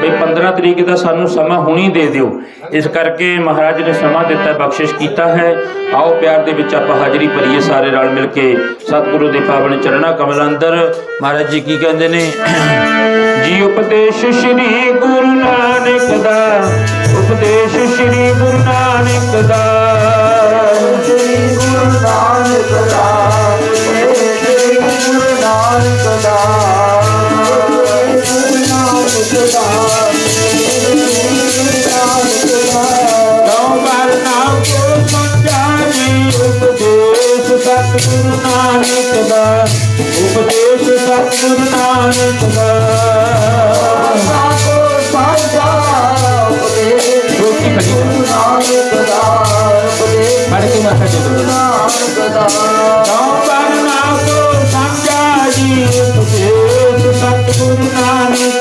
ਵੀ 15 ਤਰੀਕ ਦਾ ਸਾਨੂੰ ਸਮਾਂ ਹੁਣੀ ਦੇ ਦਿਓ। ਇਸ ਕਰਕੇ ਮਹਾਰਾਜ ਨੇ ਸਮਾਂ ਦਿੱਤਾ, ਬਖਸ਼ਿਸ਼ ਕੀਤਾ ਹੈ। ਆਓ ਪਿਆਰ ਦੇ ਵਿੱਚ ਆਪਾਂ ਹਾਜ਼ਰੀ ਭਰੀਏ ਸਾਰੇ ਰਲ ਮਿਲ ਕੇ। ਸਤਿਗੁਰੂ ਦੇ ਪਾਵਨ ਚਰਣਾ ਕਮਲ ਅੰਦਰ। ਮਹਾਰਾਜ ਜੀ ਕੀ ਕਹਿੰਦੇ ਨੇ? ਜੀ ਉਪਦੇਸ਼ ਸ੍ਰੀ ਗੁਰੂ ਨਾਨਕ ਦਾ। ਉਪਦੇਸ਼ ਸ੍ਰੀ ਗੁਰੂ ਨਾਨਕ ਦਾ। ਸ੍ਰੀ ਗੁਰੂ ਨਾਨਕ ਦਾ।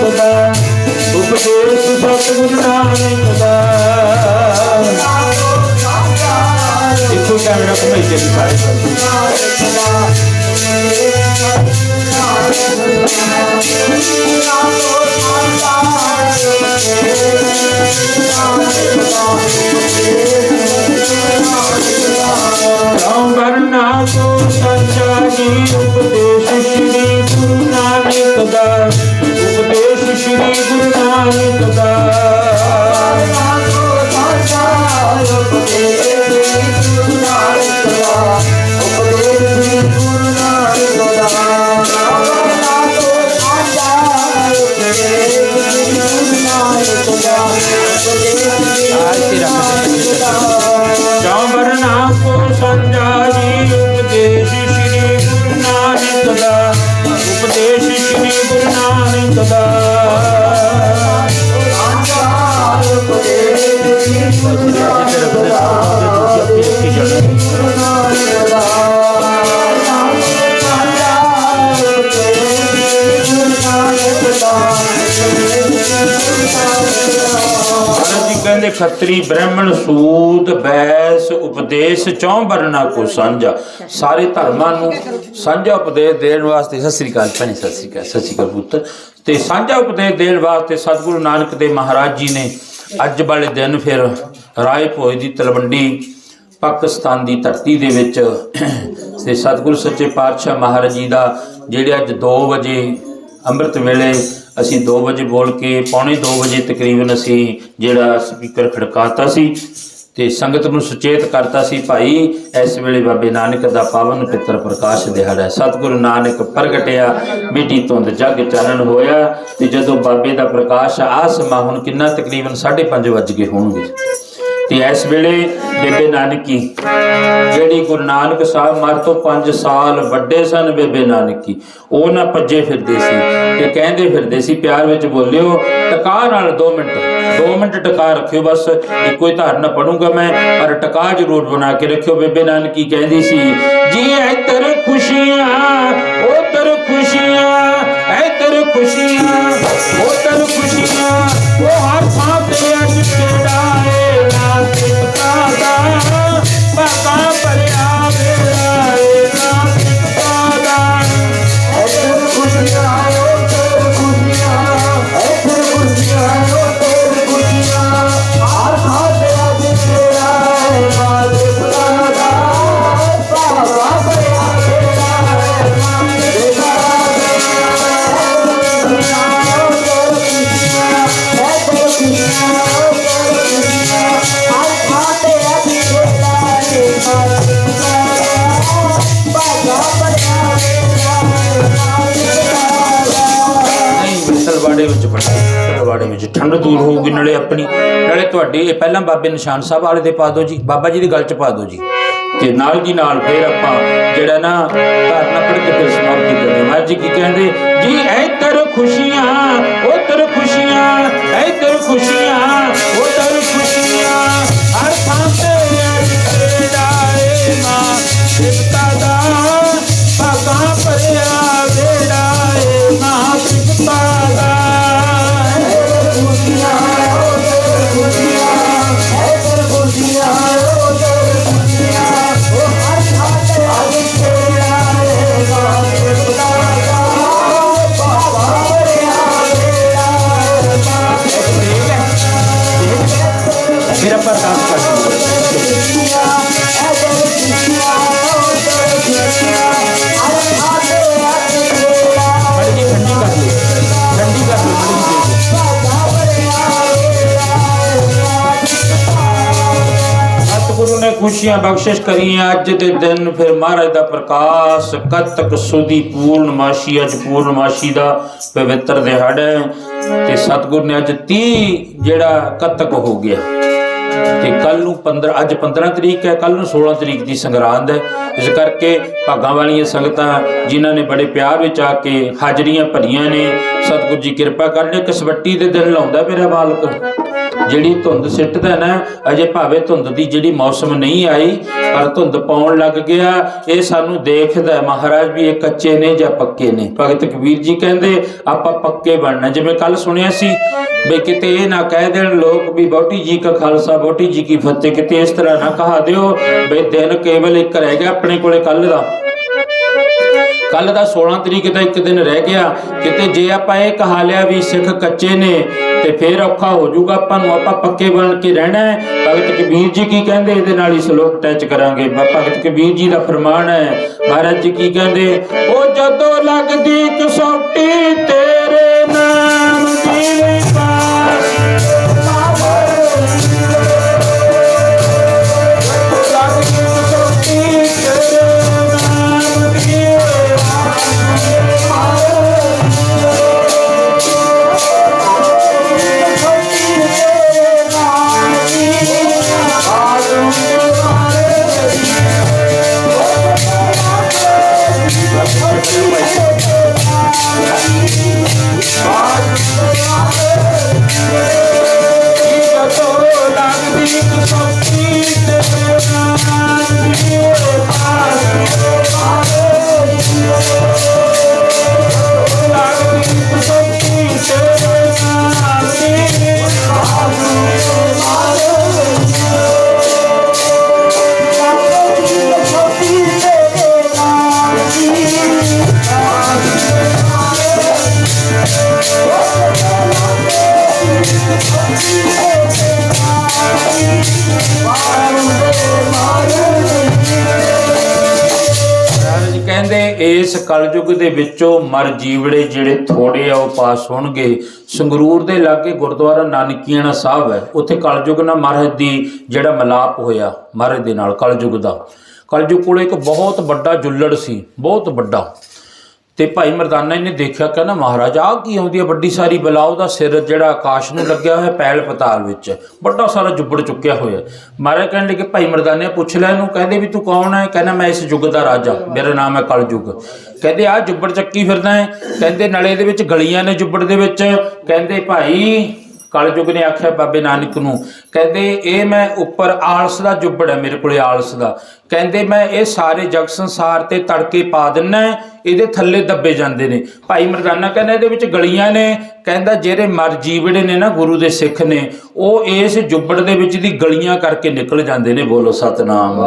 ਨਾਨਕ ਦਾ ਉਪਦੇਸ਼ ਸਤਿਗੁਰੂ ਨਾਨਕ ਦਾ ਸਾਕੋ ਸਾਜਾ ਇੱਕੋ ਕੈਮਰਾ ਘੁਮਾਈ ਚੱਲੀ ਸਾਰੇ ਪਾਸੇ। ਕਹਿੰਦੇ ਬ੍ਰਾਹਮਣ ਸੂਦ ਬੈਸ, ਉਪਦੇਸ਼ ਚੌਂ ਵਰਨਾ ਕੋ ਸਾਂਝਾ। ਸਾਰੇ ਧਰਮਾਂ ਨੂੰ ਸਾਂਝਾ ਉਪਦੇਸ਼ ਦੇਣ ਵਾਸਤੇ ਸਤਿ ਸ੍ਰੀ ਅਕਾਲ ਭੈਣੇ, ਸਤਿ ਸ੍ਰੀ ਅਕਾਲ, ਸਤਿ ਸ੍ਰੀ ਅਕਾਲ ਪੁੱਤਰ ਤੇ ਸਾਂਝਾ ਉਪਦੇਸ਼ ਦੇਣ ਵਾਸਤੇ ਸਤਿਗੁਰੂ ਨਾਨਕ ਦੇਵ ਮਹਾਰਾਜ ਜੀ ਨੇ ਅੱਜ ਵਾਲੇ ਦਿਨ ਫਿਰ ਰਾਏ ਭੋਜ ਦੀ ਤਲਵੰਡੀ ਪਾਕਿਸਤਾਨ ਦੀ ਧਰਤੀ ਦੇ ਵਿੱਚ ਤੇ ਸਤਿਗੁਰੂ ਸੱਚੇ ਪਾਤਸ਼ਾਹ ਮਹਾਰਾਜ ਜੀ ਦਾ, ਜਿਹੜੇ ਅੱਜ 2 ਵਜੇ ਅੰਮ੍ਰਿਤ ਵੇਲੇ ਅਸੀਂ 2 ਵਜੇ ਬੋਲ ਕੇ, ਪੌਣੇ 2 ਵਜੇ ਤਕਰੀਬਨ ਅਸੀਂ ਜਿਹੜਾ ਸਪੀਕਰ ਖੜਕਾਤਾ ਸੀ ਤੇ ਸੰਗਤ ਨੂੰ ਸੁਚੇਤ ਕਰਤਾ ਸੀ, ਭਾਈ, ਇਸ ਵੇਲੇ ਬਾਬੇ ਨਾਨਕ ਦਾ ਪਾਵਨ ਪਿੱਤਰ ਪ੍ਰਕਾਸ਼ ਦਿਹਾੜਾ ਸਤਿਗੁਰੂ ਨਾਨਕ ਪ੍ਰਗਟਿਆ, ਮਿੱਟੀ ਧੁੰਦ ਜਗ ਚਾਨਣ ਹੋਇਆ ਤੇ ਜਦੋਂ ਬਾਬੇ ਦਾ ਪ੍ਰਕਾਸ਼ ਆਸਮਾ ਹੁਣ ਕਿੰਨਾ ਤਕਰੀਬਨ 5:30 ਵੱਜ ਗਏ ਹੋਣਗੇ। ਤੇ ਇਸ ਵੇਲੇ ਬੇਬੇ ਨਾਨਕੀ। ਜਿਹੜੀ ਗੁਰੂ ਨਾਨਕ ਸਾਹਿਬ ਮਰ ਤੋਂ 5 ਸਾਲ ਵੱਡੇ ਸਨ ਬੇਬੇ ਨਾਨਕੀ। ਉਹ ਨਾ ਭੱਜੇ ਫਿਰਦੇ ਸੀ ਤੇ ਕਹਿੰਦੇ ਫਿਰਦੇ ਸੀ, ਪਿਆਰ ਵਿੱਚ ਬੋਲਿਓ, ਟਕਾ ਨਾਲ 2 ਮਿੰਟ 2 ਮਿੰਟ ਟਕਾ ਰੱਖਿਓ ਬਸ, ਇੱਕੋ ਹੀ ਧਾਰਨਾ ਪੜੂੰਗਾ ਮੈਂ, ਪਰ ਟਕਾ ਜ਼ਰੂਰ ਬਣਾ ਕੇ ਰੱਖਿਓ ਬੇਬੇ ਨਾਨਕੀ, ਕਹਿੰਦੀ ਸੀ, ਜੀ ਐ ਖੁਸ਼ੀਆਂ ਉਹ ਤਰ ਖੁਸ਼ੀਆਂ ਐ ਖੁਸ਼ੀਆਂ ਉਹ ਤਰ ਖੁਸ਼ੀਆਂ, ਉਹ ਹਰ ਥਾਂ ਤੇ ਅੱਜ ਕਿਹੜਾ ਤਲਵਾੜੇ ਵਿੱਚ ਪੜ੍ਹੋ ਤਲਵਾੜੇ ਵਿੱਚ ਠੰਡ ਦੂਰ ਹੋਊਗੀ, ਨਾਲੇ ਆਪਣੀ, ਨਾਲੇ ਤੁਹਾਡੇ ਪਹਿਲਾਂ ਬਾਬੇ ਨਿਸ਼ਾਨ ਸਾਹਿਬ ਵਾਲੇ ਦੇ ਪਾ ਦਿਓ ਜੀ, ਬਾਬਾ ਜੀ ਦੀ ਗੱਲ ਚ ਪਾ ਦਿਓ ਜੀ। ਤੇ ਨਾਲ ਦੀ ਨਾਲ ਫਿਰ ਆਪਾਂ ਜਿਹੜਾ ਨਾ ਧਾਰਨਾ ਪੜ੍ਹ ਕੇ ਫਿਰ ਸਮਾਪਤੀ ਕਰਦੇ ਮਹਾਰਾਜ ਜੀ ਕੀ ਕਹਿੰਦੇ, ਜੀ ਐ ਤਰ ਖੁਸ਼ੀਆਂ ਉਹ ਤਰ ਖੁਸ਼ੀਆਂ ਐ ਤਰ ਖੁਸ਼ੀਆਂ ਉਹ ਤਰ ਖੁਸ਼ੀਆਂ, ਹਰ ਥਾਂ ਤੇ ਖੁਸ਼ੀਆਂ ਬਖਸ਼ਿਸ਼ ਕਰੀਆਂ ਅੱਜ ਦੇ ਦਿਨ। ਫਿਰ ਮਹਾਰਾਜ ਦਾ ਪ੍ਰਕਾਸ਼ ਕੱਤਕ ਸੁਦੀ ਪੂਰਨਮਾਸ਼ੀ, ਅੱਜ ਪੂਰਨਮਾਸ਼ੀ ਦਾ ਪਵਿੱਤਰ ਦਿਹਾੜਾ ਤੇ ਸਤਿਗੁਰੂ ਨੇ ਅੱਜ 30 ਜਿਹੜਾ ਕੱਤਕ ਹੋ ਗਿਆ। ਤੇ ਕੱਲ ਨੂੰ 15 ਅੱਜ 15 ਤਰੀਕ ਹੈ ਕੱਲ ਨੂੰ 16 ਤਰੀਕ ਦੀ ਸੰਗਰਾਂਦ ਹੈ। ਇਸ ਕਰਕੇ ਭਾਗਾਂ ਵਾਲੀਆਂ ਸੰਗਤਾਂ, ਜਿਨ੍ਹਾਂ ਨੇ ਬੜੇ ਪਿਆਰ ਵਿੱਚ ਆ ਕੇ ਹਾਜ਼ਰੀਆਂ ਭਰੀਆਂ ਨੇ, ਸਤਿਗੁਰੂ ਜੀ ਕਿਰਪਾ ਕਰਨੇ ਕਸਵੱਟੀ ਦੇ ਦਿਨ ਲਾਉਂਦਾ ਮੇਰਾ ਮਾਲਕ। ਜਿਹੜੀ ਧੁੰਦ ਸਿੱਟਦਾ ਨਾ, ਅਜੇ ਭਾਵੇਂ ਧੁੰਦ ਦੀ ਜਿਹੜੀ ਮੌਸਮ ਨਹੀਂ ਆਈ, ਪਰ ਧੁੰਦ ਪਾਉਣ ਲੱਗ ਗਿਆ। ਇਹ ਸਾਨੂੰ ਦੇਖਦਾ ਮਹਾਰਾਜ ਵੀ ਇਹ ਕੱਚੇ ਨੇ ਜਾਂ ਪੱਕੇ ਨੇ? ਭਗਤ ਕਬੀਰ ਜੀ ਕਹਿੰਦੇ, ਆਪਾਂ ਪੱਕੇ ਬਣਨਾ ਜਿਵੇਂ ਕੱਲ ਸੁਣਿਆ ਸੀ, ਵੀ ਕਿਤੇ ਇਹ ਨਾ ਕਹਿ ਦੇਣ, ਲੋਕ ਵੀ ਬੋਟੀ ਜੀ ਕਾ ਖਾਲਸਾ ਬੋਟੀ ਜੀ ਕੀ ਫਤਿਹ ਕਿਤੇ ਇਸ ਤਰ੍ਹਾਂ ਨਾ ਕਹਾ ਦਿਓ ਵੀ ਦਿਨ ਕੇਵਲ ਇੱਕ ਰਹਿ ਗਿਆ ਆਪਣੇ ਕੋਲੇ ਕੱਲ ਦਾ। ਕੱਲ ਦਾ 16 ਤਰੀਕ ਦਾ ਇੱਕ ਦਿਨ ਰਹਿ ਗਿਆ। ਕਿਤੇ ਜੇ ਆਪਾਂ ਇਹ ਕਹਾ ਲਿਆ ਵੀ ਸਿੱਖ ਕੱਚੇ ਨੇ, ਤੇ ਫੇਰ ਔਖਾ ਹੋ ਜਾਊਗਾ। ਆਪਾਂ ਨੂੰ ਆਪਾਂ ਪੱਕੇ ਬਣ ਕੇ ਰਹਿਣਾ ਹੈ। ਭਗਤ ਕਬੀਰ ਜੀ ਕੀ ਕਹਿੰਦੇ? ਇਹਦੇ ਨਾਲ ਹੀ ਸ਼ਲੋਕ ਟੱਚ ਕਰਾਂਗੇ। ਭਗਤ ਕਬੀਰ ਜੀ ਦਾ ਫਰਮਾਨ ਹੈ, ਮਹਾਰਾਜ ਜੀ ਕੀ ਕਹਿੰਦੇ? ਉਹ ਜਦੋਂ ਲੱਗਦੀ ਕਸੌਟੀ ਤੇਰੇ ਨਾਮ ਦੀ ਕਹਿੰਦੇ, ਇਸ ਕਲਯੁਗ ਦੇ ਵਿੱਚੋਂ ਮਰ ਜੀਵੜੇ ਜਿਹੜੇ ਥੋੜੇ ਆ, ਉਹ ਪਾਸ ਹੋਣਗੇ। ਸੰਗਰੂਰ ਦੇ ਲਾਗੇ ਗੁਰਦੁਆਰਾ ਨਾਨਕੀਆਣਾ ਸਾਹਿਬ ਹੈ। ਉੱਥੇ ਕਲਯੁਗ ਨਾਲ ਮਹਾਰਾਜ ਦੀ ਜਿਹੜਾ ਮਲਾਪ ਹੋਇਆ, ਮਹਾਰਾਜ ਦੇ ਨਾਲ ਕਲਯੁਗ ਦਾ। ਕਲਯੁਗ ਕੋਲ ਇੱਕ ਬਹੁਤ ਵੱਡਾ ਜੁੱਲੜ ਸੀ, ਬਹੁਤ ਵੱਡਾ। ਤੇ ਭਾਈ ਮਰਦਾਨਾ ਜੀ ਨੇ ਦੇਖਿਆ ਕਹਿੰਦਾ ਮਹਾਰਾਜ, ਆਹ ਕੀ ਆਉਂਦੀ ਹੈ? ਵੱਡੀ ਸਾਰੀ ਬਲਾ ਉਹਦਾ ਸਿਰ ਜਿਹੜਾ ਆਕਾਸ਼ ਨੂੰ ਲੱਗਿਆ ਹੋਇਆ ਪੈਲ ਪਤਾਲ ਵਿੱਚ। ਵੱਡਾ ਸਾਰਾ ਜੁੱਬੜ ਚੁੱਕਿਆ ਹੋਇਆ। ਮਹਾਰਾਜ ਕਹਿਣ ਲੱਗੇ, ਭਾਈ ਮਰਦਾਨੇ, ਪੁੱਛ ਲੈ ਇਹਨੂੰ, ਕਹਿੰਦੇ ਵੀ ਤੂੰ ਕੌਣ ਹੈ? ਕਹਿੰਦਾ, ਮੈਂ ਇਸ ਯੁੱਗ ਦਾ ਰਾਜਾ, ਮੇਰਾ ਨਾਮ ਹੈ ਕਲਯੁਗ। ਕਹਿੰਦੇ, ਆਹ ਜੁੱਬੜ ਚੱਕੀ ਫਿਰਦਾ ਹੈ। ਕਹਿੰਦੇ, ਨਲੇ ਦੇ ਵਿੱਚ ਗਲੀਆਂ ਨੇ ਜੁੱਬੜ ਦੇ ਵਿੱਚ। ਕਹਿੰਦੇ, ਭਾਈ ਕਲਯੁਗ ਨੇ ਆਖਿਆ ਬਾਬੇ ਨਾਨਕ ਨੂੰ, ਕਹਿੰਦੇ, ਇਹ ਮੈਂ ਉੱਪਰ ਆਲਸ ਦਾ ਜੁੱਬੜ ਹੈ, ਮੇਰੇ ਕੋਲੇ ਆਲਸ ਦਾ। ਕਹਿੰਦੇ, ਮੈਂ ਇਹ ਸਾਰੇ ਜਗ ਸੰਸਾਰ ਤੇ ਤੜਕੇ ਪਾ ਦਿੰਨਾ ਇਹਦੇ ਥੱਲੇ ਦੱਬੇ ਜਾਂਦੇ ਨੇ। ਭਾਈ ਮਰਦਾਨਾ ਕਹਿੰਦਾ ਇਹਦੇ ਵਿੱਚ ਗਲੀਆਂ ਨੇ ਕਹਿੰਦਾ ਜਿਹੜੇ ਮਰ ਜੀਵੜੇ ਨੇ ਨਾ ਗੁਰੂ ਦੇ ਸਿੱਖ ਨੇ ਉਹ ਇਸ ਜੁੱਬੜ ਦੇ ਵਿੱਚ ਦੀ ਗਲੀਆਂ ਕਰਕੇ ਨਿਕਲ ਜਾਂਦੇ ਨੇ ਬੋਲੋ ਸਤਨਾਮ।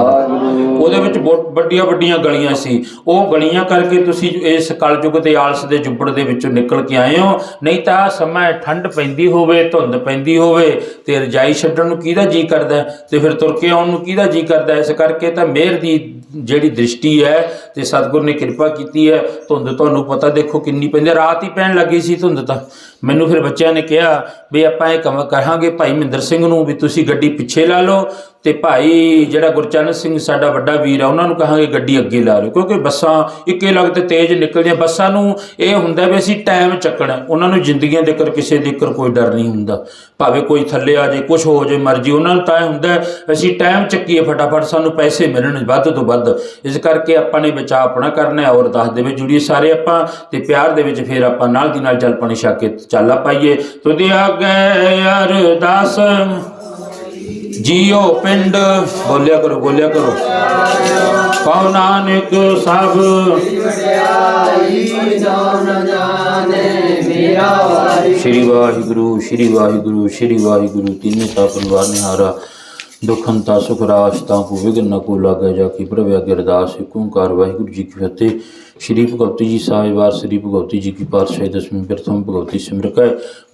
ਉਹਦੇ ਵਿੱਚ ਬਹੁਤ ਵੱਡੀਆਂ ਵੱਡੀਆਂ ਗਲੀਆਂ ਸੀ। ਉਹ ਗਲੀਆਂ ਕਰਕੇ ਤੁਸੀਂ ਇਸ ਕਲਯੁਗ ਦੇ ਆਲਸ ਦੇ ਜੁੱਬੜ ਦੇ ਵਿੱਚੋਂ ਨਿਕਲ ਕੇ ਆਏ ਹੋ। ਨਹੀਂ ਤਾਂ ਸਮਾਂ ਠੰਡ ਪੈਂਦੀ ਹੋਵੇ ਧੁੰਦ ਪੈਂਦੀ ਹੋਵੇ ਤੇ ਰਜਾਈ ਛੱਡਣ ਨੂੰ ਕਿਹਦਾ ਜੀ ਕਰਦਾ? ਤੇ ਫਿਰ ਤੁਰ ਕੇ ਆਉਣ ਨੂੰ ਕਿਹਦਾ ਜੀ ਕਰਦਾ? ਇਸ ਕਰਕੇ ਤਾਂ ਮਿਹਰ ਦੀ ਜਿਹੜੀ ਦ੍ਰਿਸ਼ਟੀ ਹੈ ਤੇ ਸਤਿਗੁਰ ਨੇ ਕਿਰਪਾ ਕੀਤੀ ਹੈ। ਧੁੰਦ ਤੁਹਾਨੂੰ ਪਤਾ, ਦੇਖੋ ਕਿੰਨੀ ਪੈਂਦੀ ਰਾਤ ਹੀ ਪੈਣ ਲੱਗੀ ਸੀ ਧੁੰਦ ਤਾਂ। ਮੈਨੂੰ ਫਿਰ ਬੱਚਿਆਂ ਨੇ ਕਿਹਾ ਵੀ ਆਪਾਂ ਇਹ ਕੰਮ ਕਰਾਂਗੇ। ਭਾਈ ਮਹਿੰਦਰ ਸਿੰਘ ਨੂੰ ਵੀ ਤੁਸੀਂ ਗੱਡੀ ਪਿੱਛੇ ਲਾ ਲਓ। ਤੇ ਭਾਈ ਜਿਹੜਾ ਗੁਰਚਰਨ ਸਿੰਘ ਸਾਡਾ ਵੱਡਾ ਵੀਰ ਆ, ਉਹਨਾਂ ਨੂੰ ਕਹਾਂਗੇ ਗੱਡੀ ਅੱਗੇ ਲਾ ਲਓ, ਕਿਉਂਕਿ ਬੱਸਾਂ ਇੱਕੇ ਲਗਤ ਤੇਜ਼ ਨਿਕਲਦੀਆਂ, ਬੱਸਾਂ ਨੂੰ ਇਹ ਹੁੰਦਾ ਵੀ ਅਸੀਂ ਟਾਈਮ ਚੱਕਣਾ ਉਹਨਾਂ ਨੂੰ ਜ਼ਿੰਦਗੀਆਂ ਦੇ ਕਰ ਕਿਸੇ ਦੇ ਕਰ ਕੋਈ ਡਰ ਨਹੀਂ ਹੁੰਦਾ, ਭਾਵੇਂ ਕੋਈ ਥੱਲੇ ਆ ਜੇ ਕੁਝ ਹੋ ਜੇ ਮਰਜ਼ੀ, ਉਹਨਾਂ ਨੂੰ ਤਾਂ ਇਹ ਹੁੰਦਾ ਅਸੀਂ ਟਾਈਮ ਚੱਕੀਏ ਫਟਾਫਟ, ਸਾਨੂੰ ਪੈਸੇ ਮਿਲਣ ਵੱਧ ਤੋਂ ਵੱਧ, ਇਸ ਕਰਕੇ ਆਪਾਂ ਨੇ ਬਚਾਅ ਆਪਣਾ ਕਰਨਾ ਹੈ, ਔਰ ਦੱਸ ਦੇ ਵਿੱਚ ਜੁੜੀਏ ਸਾਰੇ ਆਪਾਂ, ਤੇ ਪਿਆਰ ਦੇ ਵਿੱਚ ਫਿਰ ਆਪਾਂ ਨਾਲ ਦੀ ਨਾਲ ਚੱਲ ਪਾਣੀ ਛਕ ਕੇ ਚੱਲ ਪਾਈਏ ਤੁਧੇ ਆਗੇ ਅਰਦਾਸ। ਜੀਓ ਪਿੰਡ। ਬੋਲਿਆ ਕਰੋ ਬੋਲਿਆ ਕਰੋ। ਕਉ ਨਾਨਕ ਸਭ। ਸ਼੍ਰੀ ਵਾਹਿਗੁਰੂ ਸ਼੍ਰੀ ਵਾਹਿਗੁਰੂ ਸ਼੍ਰੀ ਵਾਹਿਗੁਰੂ, ਤਿੰਨੇ ਤਾ ਪਰਿਵਾਰ ਨਿਹਾਰਾ। ਦੁਖੰਤਾ ਸੁਖ ਰਾਸਤਾ ਕੋ ਵਿਗਨ ਨ ਕੋ ਲਾਗੇ, ਜਾ ਕੀ ਪ੍ਰਭਿਆ ਅਰਦਾਸ ਏਕ ਓੰਕਾਰ, ਵਾਹਿਗੁਰੂ ਜੀ ਕੀ ਫਤਿਹ। ਸ਼੍ਰੀ ਭਗਵਤੀ ਜੀ ਸਾਹਿਬ ਵਾਰ, ਸ਼੍ਰੀ ਭਗਵਤੀ ਜੀ ਕੀ ਪਾਤਸ਼ਾਹੀ, ਦਸਵੀਂ ਪ੍ਰਥਮ ਭਗਵਤੀ ਸਿਮਰਕ ਹੈ।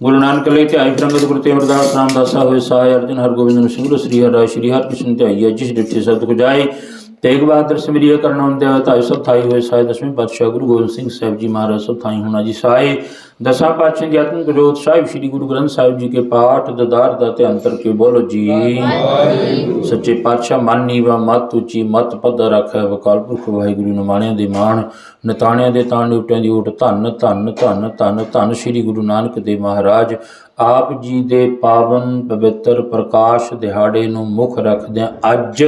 ਗੁਰੂ ਨਾਨਕ ਲਈ ਧਿਆਈ ਪ੍ਰੰਗਤ ਗੁਰੂ ਤੇ ਅਮਰਦਾਸ ਰਾਮਦਾਸਾ ਹੋਏ ਸਾਇ ਅਰਜਨ ਹਰਗੋਬਿੰਦ ਨੂੰ ਸਿੰਘੁ ਸ੍ਰੀ ਹਰਿ ਰਾਇ ਸ਼੍ਰੀ ਹਰਿਕ੍ਰਿਸ਼ਨ ਧਿਆਈਆ ਜਿਸ ਡਿਠੇ ਸਤ ਕੋ ਜਾਏ। ਤੇਗ ਬਹਾਦਰ ਸਿਮਰਿਆ ਕਰਨ ਹੁੰਦੇ ਧਾਈ ਸਭ ਥਾਈ ਹੋਏ ਸਾਇ ਦਸਵੀਂ ਪਾਤਸ਼ਾਹ ਗੁਰੂ ਗੋਬਿੰਦ ਸਿੰਘ ਸਾਹਿਬ ਜੀ ਮਹਾਰਾਜ ਸਭ ਥਾਈ ਹੋਣਾ ਜੀ। ਸਾਇ ਦਸਾਂ ਪਾਤਸ਼ਾਹ ਦੀ ਆਤਮਿਕ ਜੋਤ ਸਾਹਿਬ ਸ੍ਰੀ ਗੁਰੂ ਗ੍ਰੰਥ ਸਾਹਿਬ ਜੀ ਕੇ ਪਾਠ ਦਦਾਰ ਦਾ ਧਿਆਨ ਕਰਕੇ ਬੋਲੋ ਜੀ। ਸੱਚੇ ਪਾਤਸ਼ਾਹ ਮਨ ਨੀਵਾ ਮਤ ਉੱਚੀ ਮਤ ਪਦ ਰੱਖੈ ਵਕਾਲ ਪੁਰਖ ਵਾਹਿਗੁਰੂ ਨਿਮਾਣਿਆਂ ਦੇ ਮਾਣ ਨਿਤਾਣਿਆਂ ਦੇ ਤਾਣ ਉਟਿਆਂ ਦੀ ਓਟ ਧੰਨ ਧੰਨ ਧੰਨ ਧੰਨ ਧੰਨ ਸ੍ਰੀ ਗੁਰੂ ਨਾਨਕ ਦੇਵ ਮਹਾਰਾਜ। ਆਪ ਜੀ ਦੇ ਪਾਵਨ ਪਵਿੱਤਰ ਪ੍ਰਕਾਸ਼ ਦਿਹਾੜੇ ਨੂੰ ਮੁੱਖ ਰੱਖਦਿਆਂ ਅੱਜ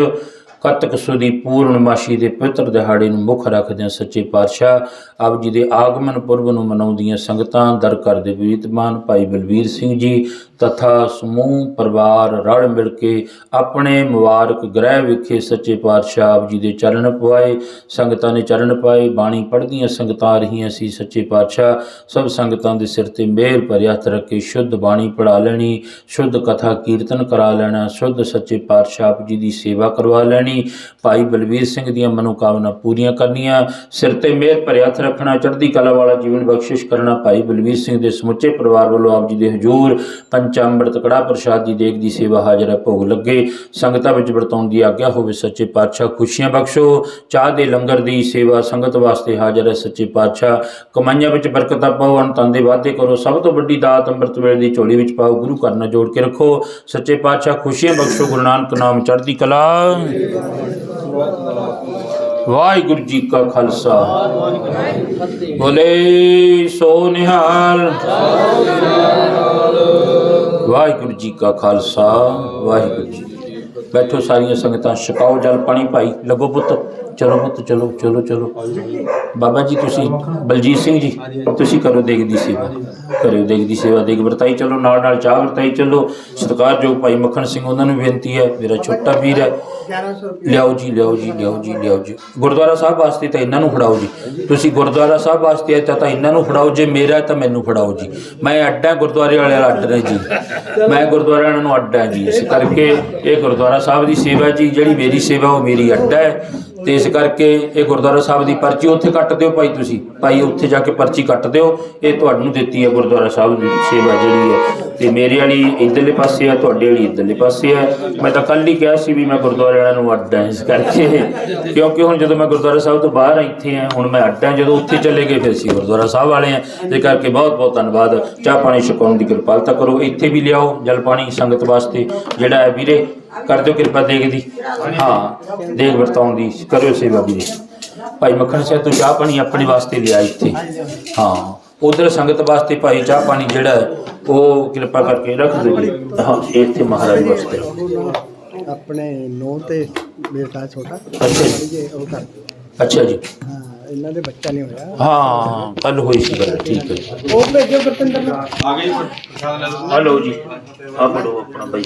ਕੱਤਕ ਸੁਦੀ ਪੂਰਨਮਾਸ਼ੀ ਦੇ ਪਵਿੱਤਰ ਦਿਹਾੜੇ ਨੂੰ ਮੁੱਖ ਰੱਖਦਿਆਂ ਸੱਚੇ ਪਾਤਸ਼ਾਹ ਆਪ ਜੀ ਦੇ ਆਗਮਨ ਪੁਰਬ ਨੂੰ ਮਨਾਉਂਦੀਆਂ ਸੰਗਤਾਂ, ਦਰ ਕਰਦੇ ਵਿਦਮਾਨ ਭਾਈ ਬਲਵੀਰ ਸਿੰਘ ਜੀ ਤਥਾ ਸਮੂਹ, ਪਰਿਵਾਰ ਰਲ ਮਿਲ ਕੇ ਆਪਣੇ ਮੁਬਾਰਕ ਗ੍ਰਹਿ ਵਿਖੇ ਸੱਚੇ ਪਾਤਸ਼ਾਹ ਆਪ ਜੀ ਦੇ ਚਰਨ ਪਵਾਏ। ਸੰਗਤਾਂ ਨੇ ਚਰਨ ਪਾਏ, ਬਾਣੀ ਪੜ੍ਹਦੀਆਂ ਸੰਗਤਾਂ ਆ ਰਹੀਆਂ ਸੀ ਸੱਚੇ ਪਾਤਸ਼ਾਹ। ਸਭ ਸੰਗਤਾਂ ਦੇ ਸਿਰ ਤੇ ਮਿਹਰ ਭਰਿਆ ਹੱਥ ਰੱਖ ਕੇ ਸ਼ੁੱਧ ਬਾਣੀ ਪੜ੍ਹਾ ਲੈਣੀ, ਸ਼ੁੱਧ ਕਥਾ ਕੀਰਤਨ ਕਰਾ ਲੈਣਾ, ਸ਼ੁੱਧ ਸੱਚੇ ਪਾਤਸ਼ਾਹ ਆਪ ਜੀ ਦੀ ਸੇਵਾ ਕਰਵਾ ਲੈਣੀ। ਭਾਈ ਬਲਵੀਰ ਸਿੰਘ ਦੀਆਂ ਮਨੋਕਾਮਨਾ ਪੂਰੀਆਂ ਕਰਨੀਆਂ। ਸਿਰ ਤੇ ਮਿਹਰ ਭਰਿਆ ਹੱਥ ਰੱਖਣਾ, ਚੜ੍ਹਦੀ ਕਲਾ ਵਾਲਾ ਜੀਵਨ ਬਖਸ਼ਿਸ਼ ਕਰਨਾ। ਭਾਈ ਬਲਵੀਰ ਸਿੰਘ ਦੇ ਸਮੁੱਚੇ ਪਰਿਵਾਰ ਵੱਲੋਂ ਆਪ ਜੀ ਦੇ ਹਜ਼ੂਰ ਪੰਚਾਮ੍ਰਿਤ ਕੜਾ ਪ੍ਰਸ਼ਾਦ ਦੀ ਦੇਗ ਦੀ ਸੇਵਾ ਹਾਜ਼ਰ ਹੈ ਭੋਗ ਲੱਗੇ ਸੰਗਤਾਂ ਵਿੱਚ ਵਰਤਾਉਣ ਦੀ ਆਗਿਆ ਹੋਵੇ ਸੱਚੇ ਪਾਤਸ਼ਾਹ ਖੁਸ਼ੀਆਂ ਬਖਸ਼ੋ ਚਾਹ ਦੇ ਲੰਗਰ ਦੀ ਸੇਵਾ ਸੰਗਤ ਵਾਸਤੇ ਹਾਜ਼ਰ ਹੈ ਸੱਚੇ ਪਾਤਸ਼ਾਹ ਕਮਾਈਆਂ ਵਿੱਚ ਬਰਕਤਾਂ ਪਾਓ ਅਨੰਤਾਂ ਦੇ ਵਾਅਦੇ ਕਰੋ ਸਭ ਤੋਂ ਵੱਡੀ ਦਾਤ ਅੰਮ੍ਰਿਤ ਵੇਲੇ ਦੀ ਝੋਲੀ ਵਿੱਚ ਪਾਓ ਗੁਰੂ ਘਰ ਨਾਲ ਜੋੜ ਕੇ ਰੱਖੋ ਸੱਚੇ ਪਾਤਸ਼ਾਹ ਖੁਸ਼ੀਆਂ ਬਖਸ਼ੋ ਗੁਰੂ ਨਾਨਕ ਨਾਮ ਚੜ੍ਹਦੀ ਕਲਾ ਵਾਹਿਗੁਰੂ ਜੀ ਕਾ ਖਾਲਸਾ ਬੋਲੇ ਸੋ ਨਿਹਾਲ ਵਾਹਿਗੁਰੂ ਜੀ ਕਾ ਖਾਲਸਾ, ਵਾਹਿਗੁਰੂ ਜੀ ਕੀ ਫਤਿਹ। ਬੈਠੋ ਸਾਰੀਆਂ ਸੰਗਤਾਂ, ਛਕਾਓ ਜਲ ਪਾਣੀ ਭਾਈ ਲੱਗੋ ਪੁੱਤ ਚਲੋ ਪੁੱਤ, ਚਲੋ ਚਲੋ ਚਲੋ। ਬਾਬਾ ਜੀ, ਤੁਸੀਂ ਬਲਜੀਤ ਸਿੰਘ ਜੀ, ਤੁਸੀਂ ਕਰੋ ਦੇਖਦੀ ਸੇਵਾ ਕਰਿਓ ਦੇਗ ਦੀ ਸੇਵਾ। ਦੇਗ ਵਰਤਾਈ ਚਲੋ, ਨਾਲ ਨਾਲ ਚਾਹ ਵਰਤਾਈ ਚਲੋ। ਸਤਿਕਾਰਯੋਗ ਭਾਈ ਮੱਖਣ ਸਿੰਘ, ਉਹਨਾਂ ਨੂੰ ਬੇਨਤੀ ਹੈ, ਮੇਰਾ ਛੋਟਾ ਵੀਰ ਹੈ। ਲਿਆਓ ਜੀ ਲਿਆਓ ਜੀ ਲਿਆਓ ਜੀ ਲਿਆਓ ਜੀ। ਗੁਰਦੁਆਰਾ ਸਾਹਿਬ ਵਾਸਤੇ ਤਾਂ ਇਹਨਾਂ ਨੂੰ ਫੜਾਓ ਜੀ। ਤੁਸੀਂ ਗੁਰਦੁਆਰਾ ਸਾਹਿਬ ਵਾਸਤੇ ਆਏ ਤਾਂ ਤਾਂ ਇਹਨਾਂ ਨੂੰ ਫੜਾਓ, ਜੇ ਮੇਰਾ ਤਾਂ ਮੈਨੂੰ ਫੜਾਓ ਜੀ। ਮੈਂ ਅੱਡਾ ਗੁਰਦੁਆਰੇ ਵਾਲੇ ਵਾਲਾ ਅੱਡ ਰਿਹਾ ਜੀ। ਮੈਂ ਗੁਰਦੁਆਰਾ ਵਾਲਿਆਂ ਨੂੰ ਅੱਡਾ ਜੀ। ਇਸ ਕਰਕੇ ਇਹ ਗੁਰਦੁਆਰਾ ਸਾਹਿਬ ਦੀ ਸੇਵਾ ਜੀ, ਜਿਹੜੀ ਮੇਰੀ ਸੇਵਾ ਉਹ ਮੇਰੀ ਅੱਡਾ ਹੈ। ਤੇ ਇਸ ਕਰਕੇ ਇਹ ਗੁਰਦੁਆਰਾ ਸਾਹਿਬ ਦੀ ਪਰਚੀ ਉੱਥੇ ਕੱਟ ਦਿਓ ਭਾਈ ਤੁਸੀਂ। ਭਾਈ ਉੱਥੇ ਜਾ ਕੇ ਪਰਚੀ ਕੱਟ ਦਿਓ। ਇਹ ਤੁਹਾਨੂੰ ਦਿੱਤੀ ਹੈ ਗੁਰਦੁਆਰਾ ਸਾਹਿਬ ਦੀ ਸੇਵਾ ਜਿਹੜੀ ਹੈ। ਤੇ ਮੇਰੇ ਵਾਲੀ ਇਧਰਲੇ ਪਾਸੇ ਆ, ਤੁਹਾਡੇ ਵਾਲੀ ਇਧਰਲੇ ਪਾਸੇ ਆ। ਮੈਂ ਤਾਂ ਕੱਲ ਹੀ ਕਿਹਾ ਸੀ ਵੀ ਮੈਂ ਗੁਰਦੁਆਰੇ ਵਾਲਿਆਂ ਨੂੰ ਅੱਡ ਹਾਂ ਇਸ ਕਰਕੇ। ਕਿਉਂਕਿ ਹੁਣ ਜਦੋਂ ਮੈਂ ਗੁਰਦੁਆਰਾ ਸਾਹਿਬ ਤੋਂ ਬਾਹਰ ਇੱਥੇ ਹਾਂ ਹੁਣ ਮੈਂ ਅੱਡ ਹਾਂ। ਜਦੋਂ ਉੱਥੇ ਚਲੇ ਗਏ, ਫਿਰ ਅਸੀਂ ਗੁਰਦੁਆਰਾ ਸਾਹਿਬ ਵਾਲੇ ਹਾਂ ਇਸ ਕਰਕੇ ਬਹੁਤ ਬਹੁਤ ਧੰਨਵਾਦ। ਚਾਹ ਪਾਣੀ ਛਕਾਉਣ ਦੀ ਕਿਰਪਾਲਤਾ ਕਰੋ। ਇੱਥੇ ਵੀ ਲਿਆਓ ਜਲ ਪਾਣੀ ਸੰਗਤ ਵਾਸਤੇ। ਜਿਹੜਾ ਹੈ ਵੀਰੇ ਕਰ ਦਿਓ ਕਿਰਪਾ ਦੇਗ ਦੀ। ਹਾਂ ਦੇਗ ਵਰਤਾਉਣ ਦੀ ਕਰਿਓ ਸੇਵਾ ਵੀਰੇ ਭਾਈ ਮੱਖਣ ਸਿੰਘ ਤੂੰ ਚਾਹ ਪਾਣੀ ਆਪਣੇ ਵਾਸਤੇ ਲਿਆ ਇੱਥੇ। ਹਾਂ ਉਧਰ ਸੰਗਤ ਵਾਸਤੇ ਭਾਈ ਚਾਹ ਪਾਣੀ ਜਿਹੜਾ ਉਹ ਕਿਰਪਾ ਕਰਕੇ ਰੱਖ ਦਿਓ ਜੀ। ਹਾਂ ਇੱਥੇ ਮਹਾਰਾਜ ਵਾਸਤੇ। ਆਪਣੇ ਨੌ ਤੇ ਬੇਟਾ ਛੋਟਾ। ਅੱਛਾ ਜੀ। ਜੇ ਉਹ ਕਰ ਅੱਛਾ ਜੀ। ਹਾਂ ਇਹਨਾਂ ਦੇ ਬੱਚਾ ਨਹੀਂ ਹੋਇਆ। ਹਾਂ ਕੱਲ ਹੋਈ ਸੀ ਗੱਲ ਠੀਕ ਹੈ ਜੀ। ਉਹ ਭੇਜੋ ਗੁਰਪਿੰਦਰ ਨੂੰ। ਹਲੋ ਜੀ ਆ ਫੜੋ ਆਪਣਾ ਭਾਈ।